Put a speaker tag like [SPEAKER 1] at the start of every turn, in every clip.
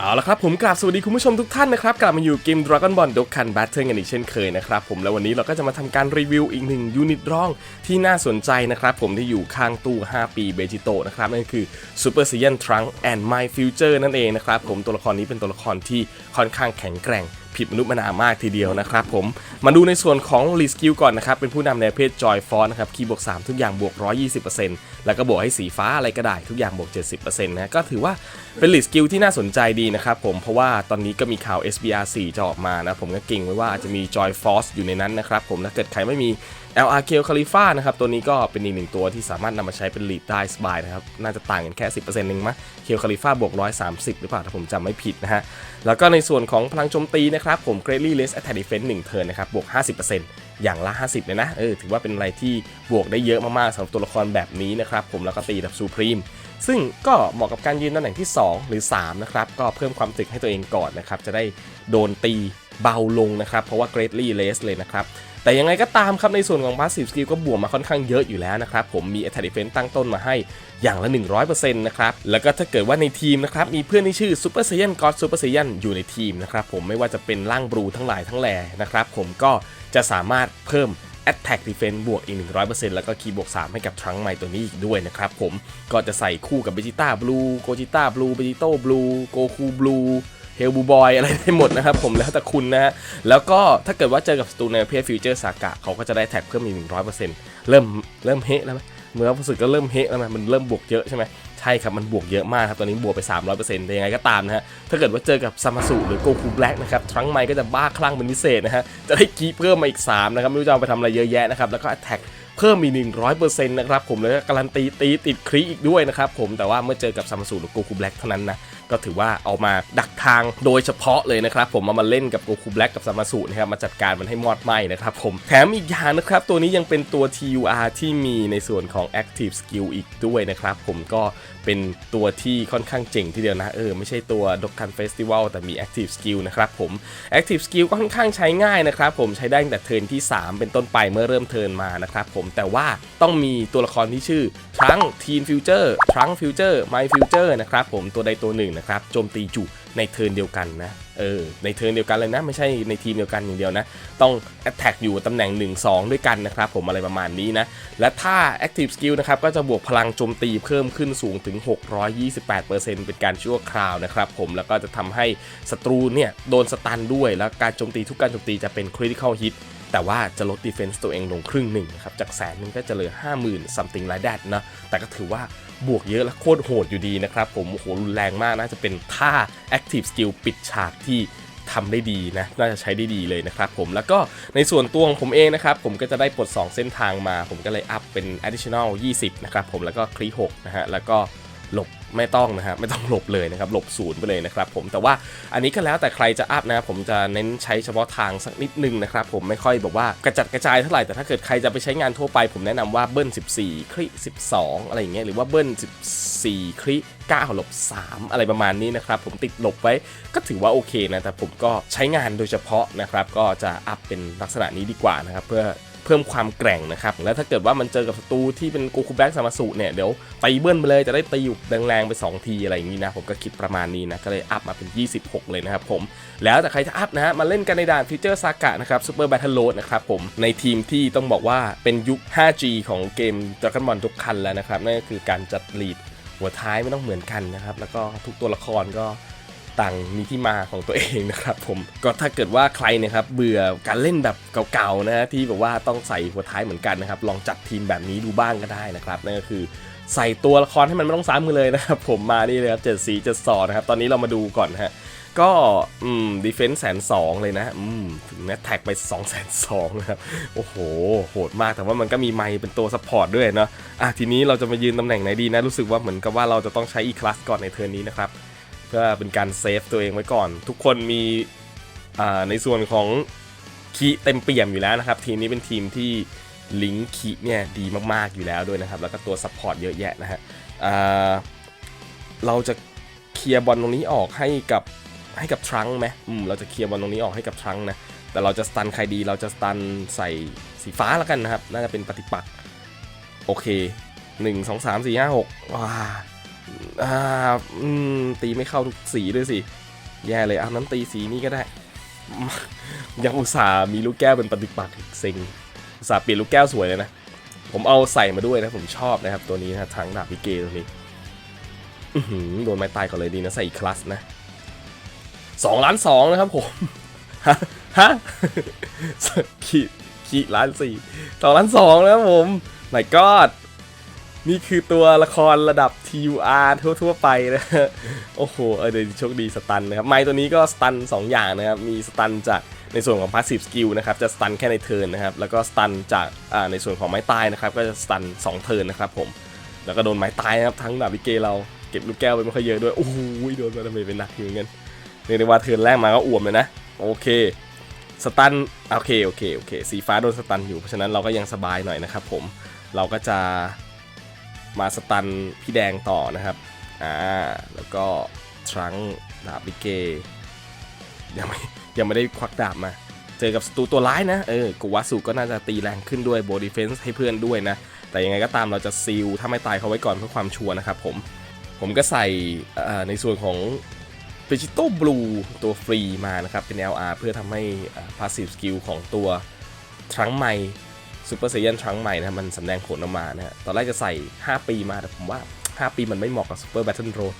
[SPEAKER 1] เอาละครับผมกราบสวัสดีคุณผู้ชมทุกท่านนะครับ กลับมาอยู่เกม Dragon Ball Dokkan Battle กันอีกเช่นเคยนะครับผมแล้ววันนี้เราก็จะมาทำการรีวิวอีกหนึ่งยูนิตร่องที่น่าสนใจนะครับผมที่อยู่ข้างตู้ 5 ปีเบจิโตะนะครับนั่นคือ Super Saiyan Trunk and My Future นั่นเองนะครับผมตัวละครนี้เป็นตัวละครที่ค่อนข้างแข็งแกร่ง ผิดมนุษย์มนามากทีเดียวนะครับผม มาดูในส่วนของรีสกิลก่อนนะครับ เป็นผู้นำในประเพศจอยฟอนนะครับคีย์บวก 3 ทุกอย่างบวก 120%แล้วก็บวกให้สีฟ้าอะไรก็ได้ทุกอย่างบวก 70%นะก็ถือว่าเป็นรีสกิลที่น่าสนใจดีนะครับผมเพราะว่าตอนนี้ก็มีข่าว SBR 4จะออกมานะผมก็เก่งไว้ว่าอาจจะมีจอยฟอสอยู่ในนั้นนะครับผมถ้าเกิดใครไม่มี LR k c a l i f a นะครับ ตัวนี้ก็เป็นอีกหนึ่งตัวที่สามารถนำมาใช้เป็นลีดได้สบายนะครับ น่าจะต่างกันแค่ 10%เองมั้ยเคลคาลิฟาบวก 130 หรือเปล่า ถ้าผมจำไม่ผิดนะฮะ แล้วก็ในส่วนของพลังโจมตีนะครับ ผม Greatly Less Attack Defense 1เทิร์นนะครับ บวก 50%อย่างละ 50 เลยนะ เออ ถือว่าเป็นอะไรที่บวกได้เยอะมากๆสำหรับตัวละครแบบนี้นะครับ ผม แล้วก็ตีแบบ Supreme ซึ่งก็เหมาะกับการยืนตำแหน่งที่ 2 หรือ 3 นะครับ ก็เพิ่มความตึกให้ตัวเองก่อนนะครับ จะได้โดนตีเบาลงนะครับ เพราะว่า Greatly Less เลยนะครับ แต่ยังไงก็ตามครับในส่วนของ Passive Skill ก็บวกมาค่อนข้างเยอะอยู่แล้วนะครับ ผมมี Attack Defense ตั้งต้นมาให้อย่างละ 100%นะครับ แล้วก็ถ้าเกิดว่าในทีมนะครับ มีเพื่อนที่ชื่อ Super Saiyan God Super Saiyan อยู่ในทีมนะครับ ผมไม่ว่าจะเป็นร่างบลูทั้งหลายทั้งแหล่นะครับ ผมก็จะสามารถเพิ่ม Attack Defense บวกอีก 100%แล้วก็คีย์บวก 3 ให้กับทรังไมตัวนี้อีกด้วยนะครับผมก็จะใส่คู่กับ Vegeta Blue Gogeta Blue Vegito Blue Goku Blue เฮลบูบอยอะไรได้หมดนะครับผมแล้วแต่คุณนะฮะแล้วก็ถ้าเกิดว่าเจอกับสตูในประเภทฟิวเจอร์ซากะเขาก็จะได้แท็กเพิ่มอีกหนึ่งร้อยเปอร์เซ็นต์เริ่มเริ่มเฮะแล้วไหมเมื่อรู้สึกก็เริ่มเฮะแล้วไหมมันเริ่มบวกเยอะใช่ไหมใช่ครับ มันบวกเยอะมากครับ ตอนนี้บวกไป 300%แต่ยังไงก็ตามนะฮะ ถ้าเกิดว่าเจอกับซามาสุหรือโกคูแบล็กนะครับ ทรังไมก็จะบ้าคลั่งเป็นพิเศษนะฮะ จะได้กีเพิ่มมาอีก 3 นะครับ ไม่รู้จะเอาไปทำอะไรเยอะแยะนะครับ แล้วก็แท็กเพิ่มอีก100%นะครับผม แล้วก็การันตีตีติดครีอีกด้วยนะครับผม แต่ว่าเมื่อเจอกับซามาสุหรือโกคูแบล็กเท่านั้นนะ ก็ถือว่าเอามาดักทางโดยเฉพาะเลยนะครับ ผมเอามาเล่นกับโกคูแบล็กกับซามาสุนะครับมาจัดการมันให้มอดไหมนะครับผมแถมอีกอย่างนะครับ ตัวนี้ยังเป็นตัว TUR ที่มีในส่วนของ Active Skill อีกด้วยนะครับ ผมก็เป็นตัวที่ค่อนข้างเจ๋งทีเดียวนะเออไม่ใช่ตัวดกคันเฟสติวัลแต่มี Active Skill นะครับผม Active Skill ก็ค่อนข้างใช้ง่ายนะครับผมใช้ได้ตั้งแต่เทินที่ 3 เป็นต้นไปเมื่อเริ่มเทินมานะครับผมแต่ว่าต้องมีตัวละครที่ชื่อทรังทีนฟิวเจอร์ทรังฟิวเจอร์ไมฟิวเจอร์นะครับผมตัวใดตัวหนึ่งนะครับโจมตีจุในเทิร์นเดียวกันนะเออในเทิร์นเดียวกันเลยนะ ไม่ใช่ในทีมเดียวกันอย่างเดียวนะ ต้อง Attack อยู่ตำแหน่ง 1-2 ด้วยกันนะครับ ผมอะไรประมาณนี้นะ และถ้า Active Skill นะครับ ก็จะบวกพลังโจมตีเพิ่มขึ้นสูงถึง 628%เป็นการชั่วคราวนะครับผมแล้วก็จะทำให้ศัตรูเนี่ย โดนสตันด้วย แล้วการโจมตีทุกการโจมตีจะเป็น Critical Hit แต่ว่าจะลด defense ตัวเองลงครึ่งหนึ่งนะครับจากแสนนึงก็จะเหลือ 50,000 something like that นะแต่ก็ถือว่าบวกเยอะและโคตรโหดอยู่ดีนะครับผมโอ้โหรุนแรงมากน่าจะเป็นท่า active skill ปิดฉากที่ทำได้ดีนะ น่าจะใช้ได้ดีเลยนะครับผม แล้วก็ในส่วนตัวของผมเองนะครับ ผมก็จะได้ปลด 2 เส้นทางมา ผมก็เลยอัพเป็น additional 20 นะครับผม แล้วก็คลี6นะฮะ แล้วก็หลบ ไม่ต้องนะฮะไม่ต้องหลบเลยนะครับหลบศูนย์ไปเลยนะครับผมแต่ว่าอันนี้ก็แล้วแต่ใครจะอัพนะผมจะเน้นใช้เฉพาะทางสักนิดนึงนะครับผมไม่ค่อยแบบว่ากระจัดกระจายเท่าไหร่แต่ถ้าเกิดใครจะไปใช้งานทั่วไปผมแนะนำว่าเบิ้ล14 คลิ 12 อะไรอย่างเงี้ยหรือว่าเบิ้ล14 คลิ9หลบ 3 อะไรประมาณนี้นะครับผมติดหลบไว้ก็ถือว่าโอเคนะแต่ผมก็ใช้งานโดยเฉพาะนะครับก็จะอัพเป็นลักษณะนี้ดีกว่านะครับเพื่อ เพิ่มความแกร่งนะครับ แล้วถ้าเกิดว่ามันเจอกับศัตรูที่เป็นโกคูแบ็กซามาสุเนี่ยเดี๋ยวตีเบิ้ลไปเลยจะได้ตีอยู่แรงๆไป 2 ทีอะไรอย่างนี้นะผมก็คิดประมาณนี้นะก็เลยอัพมาเป็น 26 เลยนะครับผมแล้วแต่ใครจะอัพนะฮะมาเล่นกันในด่านฟิเจอร์ซากะนะครับซูเปอร์แบทเทิลโ d นะครับผมในทีมที่ต้องบอกว่าเป็นยุค 5G ของเกมดราก้อนบอลทุกคันแล้วนะครับนั่นก็คือการจัดลีดหัวท้ายไม่ต้องเหมือนกันนะครับแล้วก็ทุกตัวละครก็ ต่างมีที่มาของตัวเองนะครับผมก็ถ้าเกิดว่าใครนะครับเบื่อการเล่นแบบเก่าๆนะที่แบบว่าต้องใส่หัวท้ายเหมือนกันนะครับลองจัดทีมแบบนี้ดูบ้างก็ได้นะครับนั่นก็คือใส่ตัวละครให้มันไม่ต้องซ้ำกันเลยนะครับผมมานี่เลยครับเจ็ดสีเจ็ดสอนะครับตอนนี้เรามาดูก่อนฮะก็อืมดีเฟนส์แสนสองเลยนะอืมถึงแม้แท็กไป2องแสนสองนะครับโอ้โห โหดมากแต่ว่ามันก็มีไมค์เป็นตัวซัพพอร์ตด้วยเนาะอะทีนี้เราจะมายืนตำแหน่งไหนดีนะ รู้สึกว่าเหมือนกับว่าเราจะต้องใช้อีคลาสก่อนในเทอร์นนี้นะครับ เพื่อเป็นการเซฟตัวเองไว้ก่อน ทุกคนมีในส่วนของคีเต็มเปี่ยมอยู่แล้วนะครับ ทีมนี้เป็นทีมที่ลิงค์คีเนี่ยดีมากๆอยู่แล้วด้วยนะครับ แล้วก็ตัวซัพพอร์ตเยอะแยะนะฮะเราจะเคลียร์บอลตรงนี้ออกให้กับให้กับทรังไหมอืมเราจะเคลียร์บอลตรงนี้ออกให้กับทรังนะแต่เราจะสตันใครดี เราจะสตันใส่สีฟ้าแล้วกันนะครับ น่าจะเป็นปฏิปักษ์โอเค 1 2 3 4 5 6ว้า อ่าอืมตีไม่เข้าทุกสีด้วยสิ แย่เลยเอานั้นตีสีนี้ก็ได้ ยังอุตส่าห์มีลูกแก้วเป็นปฏิปักษ์เซ็งอุตส่าห์เปลี่ยนลูกแก้วสวยเลยนะ ผมเอาใส่มาด้วยนะผมชอบนะครับ ตัวนี้นะทางดาบพิเกตัวนี้โดนไม้ตายก่อนเลยดีนะใส่อีคลัสนะสองล้านสองนะครับผมฮะฮะขีดขีดล้านสี่สองล้านสองนะครับผม my god นี่คือตัวละครระดับ TUR ทั่ว ๆ ไปนะโอ้โห เออเดี๋ยวโชคดีสตันนะครับ ไม้ตัวนี้ก็สตัน 2 อย่างนะครับ มีสตันจากในส่วนของ Passive Skill นะครับ จะสตันแค่ในเทิร์นนะครับ แล้วก็สตันจากอ่าในส่วนของไม้ตายนะครับ ก็จะสตัน 2 เทิร์นนะครับผม แล้วก็โดนไม้ตายนะครับ ทั้งดาบิเกเราเก็บลูกแก้วไปไม่ค่อยเยอะด้วย โอ้โห โดนมาดาเมเป็นหนักอยู่เหมือนกันเรียกได้ว่าเทิร์นแรกมาก็อ่วมเลยนะ โอเค สตัน โอเค โอเค โอเค สีฟ้าโดนสตันอยู่ เพราะฉะนั้นเราก็ยังสบายหน่อยนะครับผม เราก็จะ มาสตันพี่แดงต่อนะครับ อ่า แล้วก็ทรังดาบลิเก ยังไม่ยังไม่ได้ควักดาบมา เจอกับศัตรูตัวร้ายนะ เออกูวัสุก็น่าจะตีแรงขึ้นด้วยโบดีเฟนส์ให้เพื่อนด้วยนะ แต่ยังไงก็ตามเราจะซีลถ้าไม่ตายเขาไว้ก่อนเพื่อความชัวร์นะครับผม ผมก็ใส่ในส่วนของ v e g e t a l Blue ตัวฟรีมานะครับ เป็น LR เพื่อทำให้อ่า Passive Skill ของตัวทรังไม ใหม่ Super Saiyan ทรังใหม่นะมันสำแดงผลออกมานะฮะตอนแรกจะใส่ 5 ปีมาแต่ผมว่า 5 ปีมันไม่เหมาะกับ Super Battle Road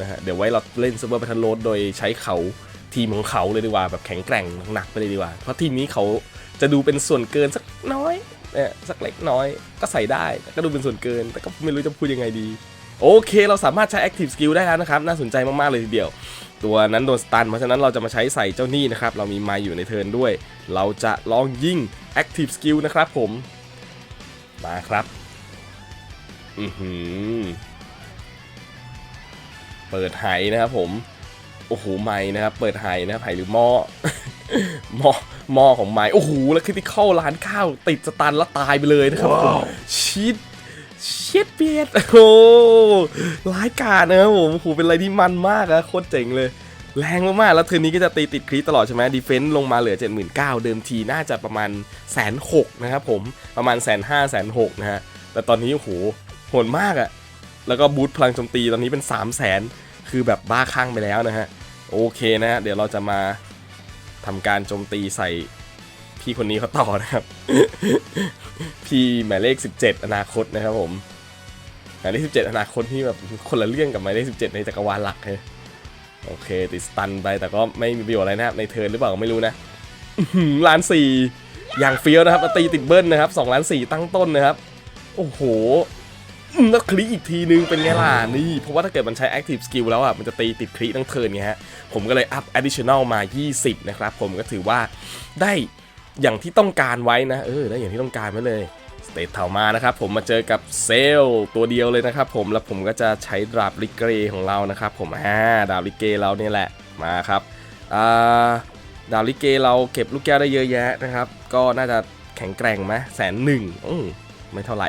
[SPEAKER 1] นะฮะเดี๋ยวไว้เราเล่น Super Battle Road โดยใช้เขาทีมของเขาเลยดีกว่าแบบแข็งแกร่งหนักๆไปเลยดีกว่า เพราะทีมนี้เขาจะดูเป็นส่วนเกินสักน้อยเนี่ยสักเล็กน้อยก็ใส่ได้ก็ดูเป็นส่วนเกิน แต่ก็ไม่รู้จะพูดยังไงดี โอเค เราสามารถใช้ Active Skill ได้แล้วนะครับ น่าสนใจมาก ๆ เลยทีเดียว ตัวนั้นโดนสตัน เพราะฉะนั้นเราจะมาใช้ใส่เจ้านี่นะครับ เรามีไม้อยู่ในเทิร์นด้วย เราจะลองยิง Active Skill นะครับผม มาครับ อือหือ เปิดไหนะครับผม โอ้โหไม้นะครับ เปิดไหนะครับไหหรือหม้อหม้อหม้อของไม้โอ้โห แล้วคริติคอลร้านข้าวติดสตันแล้วตายไปเลยนะครับผมชิด เช็ดเปียดโอ้โหร้ายกาจนะครับผมโอ้โหเป็นอะไรที่มันมากนะโคตรเจ๋งเลย แรงมากๆ แล้วเทอร์นนี้ก็จะตีติดคริสตลอดใช่ไหมดีเฟนซ์ลงมาเหลือ 79,000 เดิมทีน่าจะประมาณแสนหกนะครับผมประมาณแสนห้าแสนหกนะฮะ แต่ตอนนี้โอ้โหโหดมากอะแล้วก็บูทพลังโจมตีตอนนี้เป็น 3 0 0แสนคือแบบบ้าคลั่งไปแล้วนะฮะ โอเคนะฮะเดี๋ยวเราจะมาทำการโจมตีใส่ พี่คนนี้เขาต่อนะครับ พี่หมายเลข 17 อนาคตนะครับผมหมายเลข17 อนาคตที่แบบคนละเรื่องกับหมายเลข17 ในจักรวาลหลักเลยโอเค ติดสตันไปแต่ก็ไม่มีประโยชน์อะไรนะครับในเทิร์นหรือเปล่าไม่รู้นะล้านสี่อย่างเฟี้ยวนะครับตีติดเบิ้ลนะครับ2ล้านสี่ตั้งต้นนะครับ โอ้โหแล้วคลิกอีกทีนึงเป็นไงล่ะนี่เพราะว่าถ้าเกิดมันใช้ Active Skill แล้วอะมันจะตีติดคลิกทั้งเทิร์นไงฮะ ผมก็เลยอัพ Additional มา 20 นะครับ ผมก็ถือว่าได้ อย่างที่ต้องการไว้นะเออได้อย่างที่ต้องการไว้เลยสเตทเทามานะครับผมมาเจอกับเซลตัวเดียวเลยนะครับผมแล้วผมก็จะใช้ดาบลิเกของเรานะครับผมอ่าดาบลิเกเราเนี่ยแหละมาครับอ่าดาบลิเกเราเก็บลูกแก้วได้เยอะแยะนะครับ ก็น่าจะแข็งแกร่งไหมแสนหนึ่งอืมไม่เท่าไหร่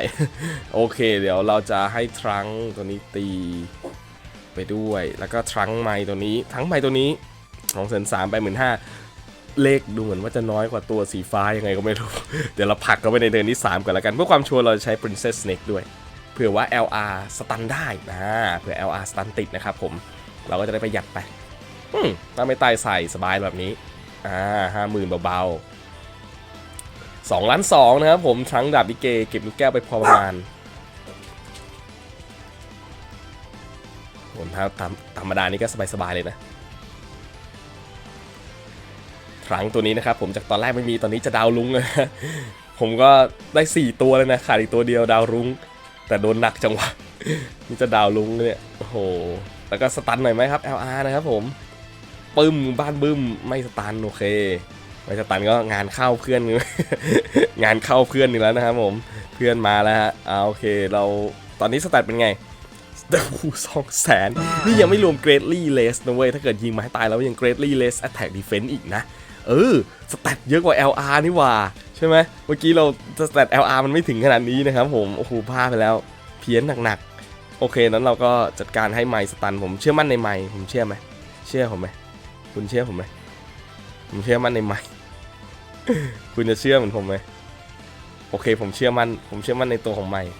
[SPEAKER 1] โอเค เดี๋ยวเราจะให้ทรังตัวนี้ตีไปด้วย แล้วก็ทรังไม้ตัวนี้ ทั้งไม้ตัวนี้ของเซนสามไปหมื่นห้า เลขดูเหมือนว่าจะน้อยกว่าตัวสีฟ้ายังไงก็ไม่รู้ เดี๋ยวเราผลักเข้าไปในเดินที่ 3ก่อนแล้วกันเพื่อความชัวร์เราจะใช้ Princess Snake ด้วย เผื่อว่า LR สตันได้นะเผื่อ LR สตันติดนะครับผมเราก็จะได้ประหยัดไปอืมถ้าไม่ตายใส่สบายแบบนี้อ่าห้าหมื่นเบาๆสองล้านสองนะครับผมทั้งดาบดิเกเก็บลูกแก้วไปพอประมาณผมถ้าตามธรรมดานี่ก็สบายๆเลยนะ ครั้งตัวนี้นะครับผมจากตอนแรกไม่มีตอนนี้จะดาวลุงเลยผมก็ได้ 4 ตัวเลยนะขาดอีกตัวเดียวดาวรุ้งแต่โดนหนักจังหวะนี่จะดาวลุงเนี่ยโอ้โหแล้วก็สตันหน่อยไหมครับ LR นะครับผมปึ้มบ้านบึ้มไม่สตันโอเคไม่สตันก็งานเข้าเพื่อน งานเข้าเพื่อนนี่แล้วนะครับผมเพื่อนมาแล้วฮะเอาโอเคเราตอนนี้สแตทเป็นไงโอ้สองแสนนี่ยังไม่รวม Greatly Less นะเว้ยถ้าเกิดยิงมาให้ตายแล้วยัง Greatly Less Attack Defense อีกนะ เออสแตทเยอะกว่า LR นี่ว่าใช่ไหมเมื่อกี้เราสแตท LR มันไม่ถึงขนาดนี้นะครับผมโอ้โหพลาดไปแล้ว เพี้ยนหนักๆโอเคนั้นเราก็จัดการให้ไมค์สตัน ผมเชื่อมั่นในไมค์ผมเชื่อไหมเชื่อผมไหมคุณเชื่อผมไหมผมเชื่อมั่นในไมค์คุณจะเชื่อเหมือนผมไหมโอเค ผมเชื่อมั่นผมเชื่อมั่นในตัวของไมค์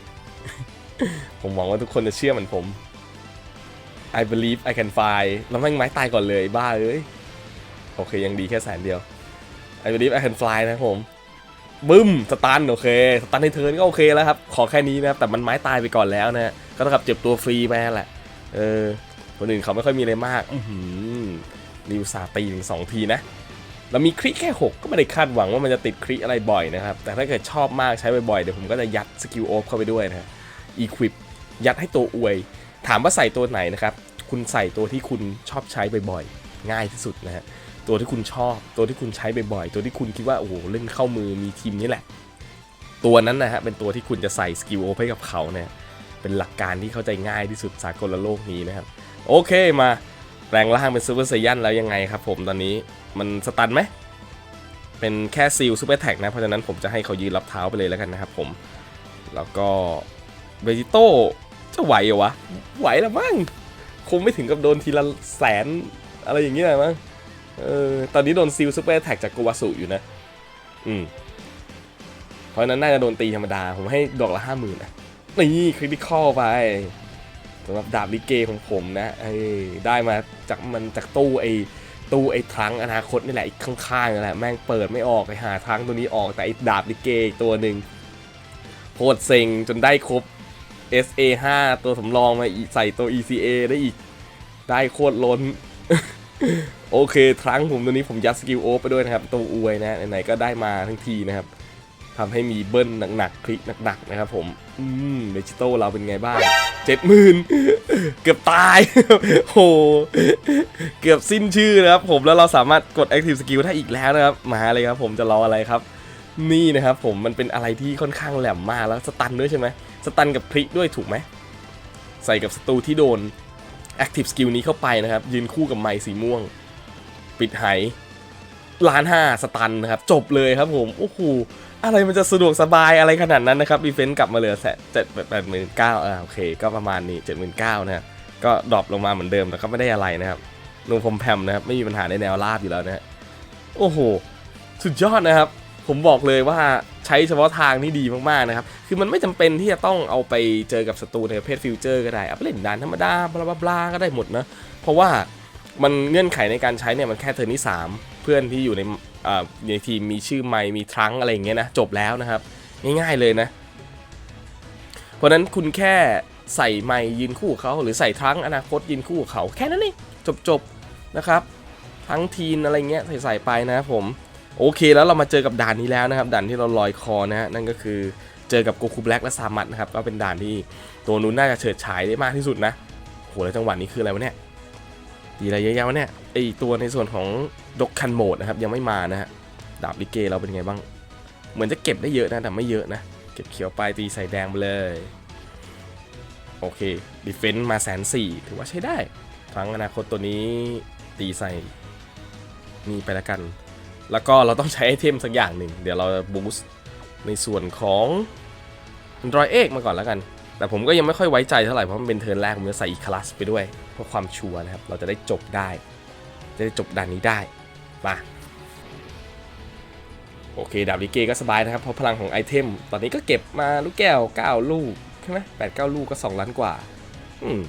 [SPEAKER 1] ผมหวังว่าทุกคนจะเชื่อเหมือนผม I believe I can fly แล้วแม่งไม้ตายก่อนเลยบ้าเอ้ย โอเคยังดีแค่แสนเดียว I believe I can fly นะผมบึ้มสตันโอเคสตันในเทิร์นก็โอเคแล้วครับ ขอแค่นี้นะครับแต่มันไม้ตายไปก่อนแล้วนะ ก็เท่ากับเจ็บตัวฟรีไปนั่นแหละ เออ คนอื่นเขาไม่ค่อยมีอะไรมาก อือหือนิวซาตีถึงสองทีนะ เรามีคริแค่ 6 ก็ไม่ได้คาดหวังว่ามันจะติดคริอะไรบ่อยนะครับ แต่ถ้าเกิดชอบมากใช้บ่อยๆ เดี๋ยวผมก็จะยัดสกิลโอฟเข้าไปด้วยนะฮะอีควิปยัดให้ตัวอวย ถามว่าใส่ตัวไหนนะครับ คุณใส่ตัวที่คุณชอบใช้บ่อยๆ ง่ายที่สุดนะฮะ ตัวที่คุณชอบ ตัวที่คุณใช้บ่อยๆ ตัวที่คุณคิดว่าโอ้โหเล่นเข้ามือมีทีมนี้แหละ ตัวนั้นนะฮะเป็นตัวที่คุณจะใส่สกิลโอฟให้กับเขาเนี่ยเป็นหลักการที่เข้าใจง่ายที่สุดสากลโลกนี้นะครับ โอเคมาแปลงร่างเป็นซูเปอร์ไซยันแล้วยังไงครับผมตอนนี้มันสตันไหมเป็นแค่ซีลซูเปอร์แท็กนะ เพราะฉะนั้นผมจะให้เขายืนรับเท้าไปเลยแล้วกันนะครับผมแล้วก็เบจิโต้จะไหวเหรอวะ ไหวล้วมั้งคงไม่ถึงกับโดนทีละแสนอะไรอย่างเงี้ยมั้ง เออตอนนี้โดนซีลซูเปอร์แท็กจากโกวาสุอยู่นะ อืม เพราะฉะนั้นน่าจะโดนตีธรรมดา ผมให้ดอกละห้าหมื่นนะนี่คริติคอลไปสำหรับดาบลิเกของผมนะเอ้ได้มาจากมันจากตู้ไอ้ตู้ไอ้ทรังอนาคตนี่แหละอีกข้างๆนี่แหละแม่งเปิดไม่ออกไอ้หาทรังตัวนี้ออกแต่ไอ้ดาบลิเกอีกตัวหนึ่งโคตรเซ็งจนได้ครบ SA 5 ตัวสำรองมาใส่ตัว ECA ได้อีก ได้โคตรล้น โอเคทรังผมตัวนี้ผมยัดสกิลโอไปด้วยนะครับ ตัวอวยนะไหนๆก็ได้มาทั้งทีนะครับทำให้มีเบิ้ลหนักๆคลิกหนักๆนะครับผม อืมเดจิโตเราเป็นไงบ้างเจ็ดหมื่นเกือบตายโห เกือบสิ้นชื่อนะครับผมแล้วเราสามารถกด Active Skill ได้อีกแล้วนะครับ มาเลยครับผมจะรออะไรครับ นี่นะครับผมมันเป็นอะไรที่ค่อนข้างแหลมมากแล้วสตันด้วยใช่ไหมสตันกับคลิกด้วยถูกไหม ใส่กับศัตรูที่โดน Active Skill นี้เข้าไปนะครับ ยืนคู่กับไม้สีม่วง ปิดไหล้านห้าสตันนะครับ จบเลยครับผมโอ้โหอะไรมันจะสะดวกสบายอะไรขนาดนั้นนะครับดีเฟนต์กลับมาเหลือแสนเจ็ดแปดหมื่นเก้าอ่าโอเค ก็ประมาณนี้เจ็ดหมื่นเก้านะก็ดรอปลงมาเหมือนเดิมแต่ก็ไม่ได้อะไรนะครับลงพรมแพมนะครับ ไม่มีปัญหาในแนวราบอยู่แล้วนะฮะโอ้โห สุดยอดนะครับ ผมบอกเลยว่าใช้เฉพาะทางนี่ดีมากๆนะครับ คือมันไม่จำเป็นที่จะต้องเอาไปเจอกับศัตรูในประเภทฟิวเจอร์ก็ได้เอาไปเล่นด่านธรรมดาบลาบลาบลาก็ได้หมดนะ เพราะว่ามันเงื่อนไขในการใช้เนี่ยมันแค่เทอร์นที่ 3 เพื่อนที่อยู่ในอ่าในทีมมีชื่อไมค์มีทรังอะไรอย่างเงี้ยนะจบแล้วนะครับ ง่ายๆเลยนะ เพราะฉะนั้นคุณแค่ใส่ไมค์ยืนคู่เขาหรือใส่ทรังอนาคตยืนคู่เขาแค่นั้นเองจบๆนะครับทั้งทีนอะไรเงี้ยใส่ๆไปนะผม โอเคแล้วเรามาเจอกับด่านนี้แล้วนะครับด่านที่เราลอยคอนะฮะนั่นก็คือเจอกับโกคูแบล็กและซามัตนะครับก็เป็นด่านที่ตัวนู้นน่าจะเฉิดฉายได้มากที่สุดนะโหแล้วจังหวะนี้คืออะไรวะเนี่ยดีอะไรเยอะแยะวะเนี่ยไอตัวในส่วนของดกคันโหมดนะครับยังไม่มานะฮะดาบลิเกเราเป็นไงบ้าง เหมือนจะเก็บได้เยอะนะแต่ไม่เยอะนะ เก็บเขียวไปตีใส่แดงไปเลยโอเคดีเฟนต์มาแสนสี่ถือว่าใช้ได้ทั้งอนาคตตัวนี้ตีใส่นี่ไปแล้วกัน แล้วก็เราต้องใช้ไอเทมสักอย่างหนึ่งเดี๋ยวเราบูสต์ในส่วนของ Android เอกมาก่อนแล้วกัน แต่ผมก็ยังไม่ค่อยไว้ใจเท่าไหร่เพราะมันเป็นเทิร์นแรกผมจะใส่อีคลาสไปด้วยเพื่อความชัวร์นะครับ เราจะได้จบได้ จะได้จบด่านนี้ได้มาโอเคดาบลิเกก็สบายนะครับเพราะพลังของไอเทม ตอนนี้ก็เก็บมาลูกแก้ว 9 ลูกใช่ไหมแปดเก้าลูกก็ 2 ล้านกว่าอืม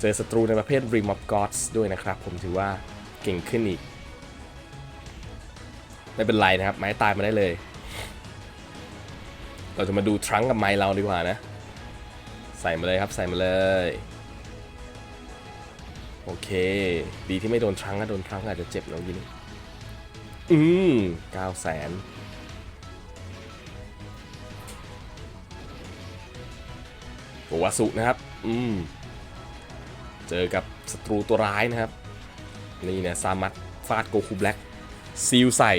[SPEAKER 1] เจอศัตรูในประเภท Rim of Gods ด้วยนะครับ ผมถือว่าเก่งขึ้นอีก ไม่เป็นไรนะครับ ไม้ตายมาได้เลย เราจะมาดูทรังกับไม้เราดีกว่านะ ใส่มาเลยครับ ใส่มาเลย โอเค ดีที่ไม่โดนทรังนะโดนทรังอาจจะเจ็บเรายิงอืมเก้าแสนโกวาสุนะครับ อืม เจอกับศัตรูตัวร้ายนะครับ นี่นะ ซามัตฟาดโกคูแบล็กซีลใส่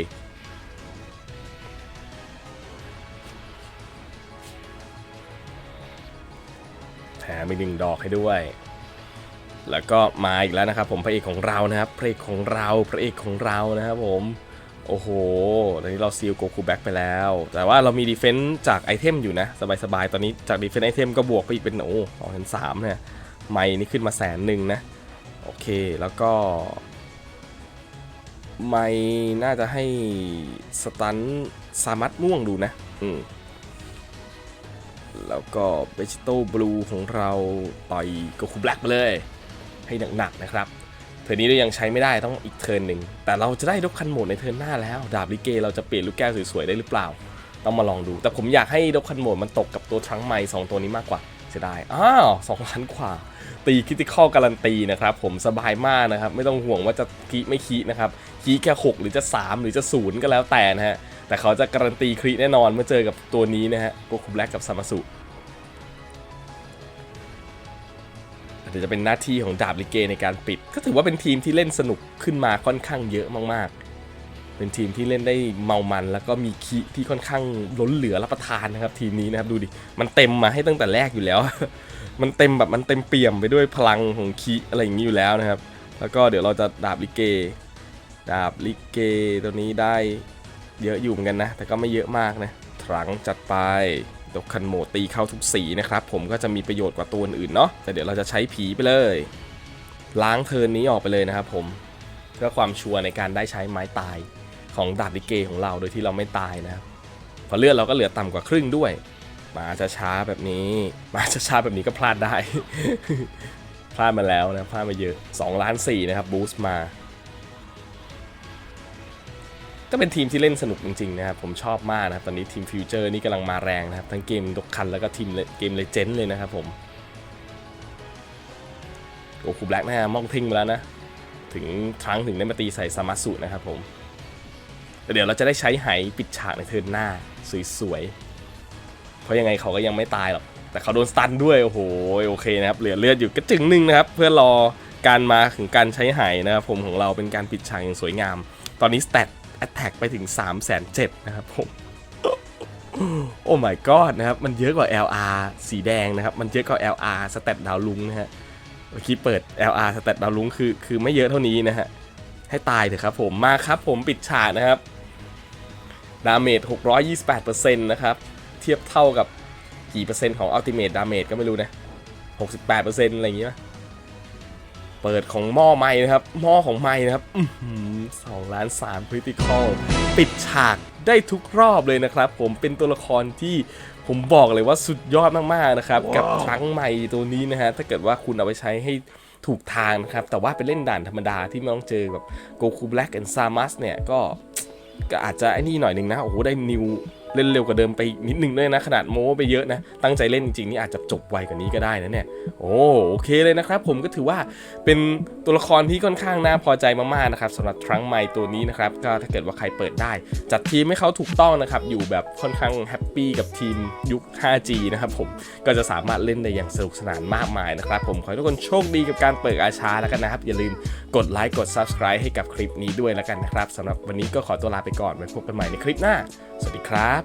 [SPEAKER 1] แถมอีกหนึ่งดอกให้ด้วย แล้วก็มาอีกแล้วนะครับผมพระเอกของเรานะครับพระเอกของเราพระเอกของเรานะครับผมโอ้โห ตอนนี้เราซีลโกคูแบ็กไปแล้ว แต่ว่าเรามีดีเฟนต์จากไอเทมอยู่นะ สบายๆ ตอนนี้จากดีเฟนต์ไอเทมก็บวกไปอีกเป็นโอ้สองพันสามเนี่ย ไมค์นี่ขึ้นมาแสนหนึ่งนะ โอเค แล้วก็ ไมค์น่าจะให้สตันซามัตม่วงดูนะ อืม แล้วก็เบจิโต้บลูของเราต่อยโกคูแบล็กไปเลย ให้หนักๆนะครับเทิร์นนี้เรายังใช้ไม่ได้ต้องอีกเทิร์นหนึ่ง แต่เราจะได้ดกคันโหมดในเทิร์นหน้าแล้ว ดาบลิเกเราจะเปลี่ยนลูกแก้วสวยๆได้หรือเปล่า ต้องมาลองดู แต่ผมอยากให้ดกคันโหมดมันตกกับตัวทรังก์ไม้สองตัวนี้มากกว่าเสียดายอ้าวสองล้านกว่า ตีคิติคอลการันตีนะครับผมสบายมากนะครับ ไม่ต้องห่วงว่าจะคีไม่คีนะครับคีแค่ 6 หรือจะ 3 หรือจะ 0 ก็แล้วแต่นะฮะ แต่เขาจะการันตีคีแน่นอนเมื่อเจอกับตัวนี้นะฮะโกคุแบล็กกับซามาสุเดี๋ยวจะเป็นหน้าที่ของดาบลิเกในการปิด ก็ถือว่าเป็นทีมที่เล่นสนุกขึ้นมาค่อนข้างเยอะมากๆ เป็นทีมที่เล่นได้เมามัน แล้วก็มีคีที่ค่อนข้างล้นเหลือรับประทานนะครับทีมนี้นะครับดูดิมันเต็มมาให้ตั้งแต่แรกอยู่แล้ว มันเต็มแบบมันเต็มเปี่ยมไปด้วยพลังของคีอะไรอย่างนี้อยู่แล้วนะครับ แล้วก็เดี๋ยวเราจะดาบลิเก ดาบลิเกตัวนี้ได้เยอะอยู่เหมือนกันนะ แต่ก็ไม่เยอะมากนะทรังจัดไปดกคันโหมดตีเข้าทุกสีนะครับ ผมก็จะมีประโยชน์กว่าตัวอื่นเนาะแต่เดี๋ยวเราจะใช้ผีไปเลย ล้างเทินนี้ออกไปเลยนะครับผมเพื่อความชัวร์ในการได้ใช้ไม้ตายของดาบลิเกของเราโดยที่เราไม่ตายนะครับพอเลือดเราก็เหลือต่ำกว่าครึ่งด้วย มาช้าๆแบบนี้ มาช้าๆแบบนี้ก็พลาดได้ พลาดมาแล้วนะ พลาดมาเยอะ2ล้าน4นะครับบูสต์มา ก็เป็นทีมที่เล่นสนุกจริงๆนะครับ ผมชอบมากนะครับ ตอนนี้ทีมฟิวเจอร์นี่กำลังมาแรงนะครับ ทั้งเกมดกคันแล้วก็ทีมเลเกมเลเจนด์เลยนะครับผมโอ้คูแบล็กนะฮะมองทิ้งมาแล้วนะ ถึงครั้งถึงได้มาตีใส่ซามาสุนะครับผมแต่เดี๋ยวเราจะได้ใช้ไหปิดฉากในเทิร์นหน้า สวยๆ เพราะยังไงเขาก็ยังไม่ตายหรอกแต่เขาโดนสตันด้วยโอ้โหโอเคนะครับเหลือเลือดอยู่กระจึงหนึ่งนะครับ เพื่อรอการมาถึงการใช้ไหนะครับผมของเราเป็นการปิดฉากอย่างสวยงาม ตอนนี้สเตตแอตแทกไปถึง 3 7 0 0 0นะครับผมโอ้ my god นะครับ มันเยอะกว่า LR สีแดงนะครับ มันเยอะกว่า LR สเตตดาวลุงนะฮะเมื่อกี้เปิด LR สเตตดาวลุงคือคือไม่เยอะเท่านี้นะฮะให้ตายเถอะครับผมมาครับผมปิดฉากนะครับดาเมจ628%นะครับ ทียบเท่ากับกี่เปอร์เซ็นต์ของอัลติเม e ดาเมจก็ไม่รู้นะ 68%อะไรอย่างงี้ป่ะเปิดของหม้อไม้นะครับ หม้อของไม้นะครับสองล้านสามคริติคอลปิดฉากได้ทุกรอบเลยนะครับ ผมเป็นตัวละครที่ผมบอกเลยว่าสุดยอดมากๆนะครับกับครั้งใหม่ตัวนี้นะฮะถ้าเกิดว่าคุณเอาไปใช้ให้ถูกทางนะครับ แต่ว่าไปเล่นด่านธรรมดาที่ไม่ต้องเจอแบบโกคูแบล็กแอนด์ซามัสเนี่ยก็ก็อาจจะไอ้นี่หน่อยหนึ่งนะ โอ้โห ได้นิว เล่นเร็วกว่าเดิมไปนิดนึงด้วยนะ ขนาดโม้ไปเยอะนะ ตั้งใจเล่นจริงๆนี่อาจจะจบไวกว่านี้ก็ได้นะเนี่ย โอ้โอเคเลยนะครับ ผมก็ถือว่าเป็นตัวละครที่ค่อนข้างน่าพอใจมากๆนะครับสำหรับทรังไมตัวนี้นะครับก็ถ้าเกิดว่าใครเปิดได้ จัดทีมให้เขาถูกต้องนะครับอยู่แบบค่อนข้างแฮปปี้กับทีมยุค 5G นะครับผมก็จะสามารถเล่นได้อย่างสนุกสนานมากมายนะครับผมขอให้ทุกคนโชคดีกับการเปิดอาชาแล้วกันนะครับ อย่าลืมกดไลค์กด Subscribe ให้กับคลิปนี้ด้วยแล้วกันนะครับสำหรับวันนี้ก็ขอตัวลาไปก่อนไว้พบกันใหม่ในคลิปหน้า สวัสดีครับ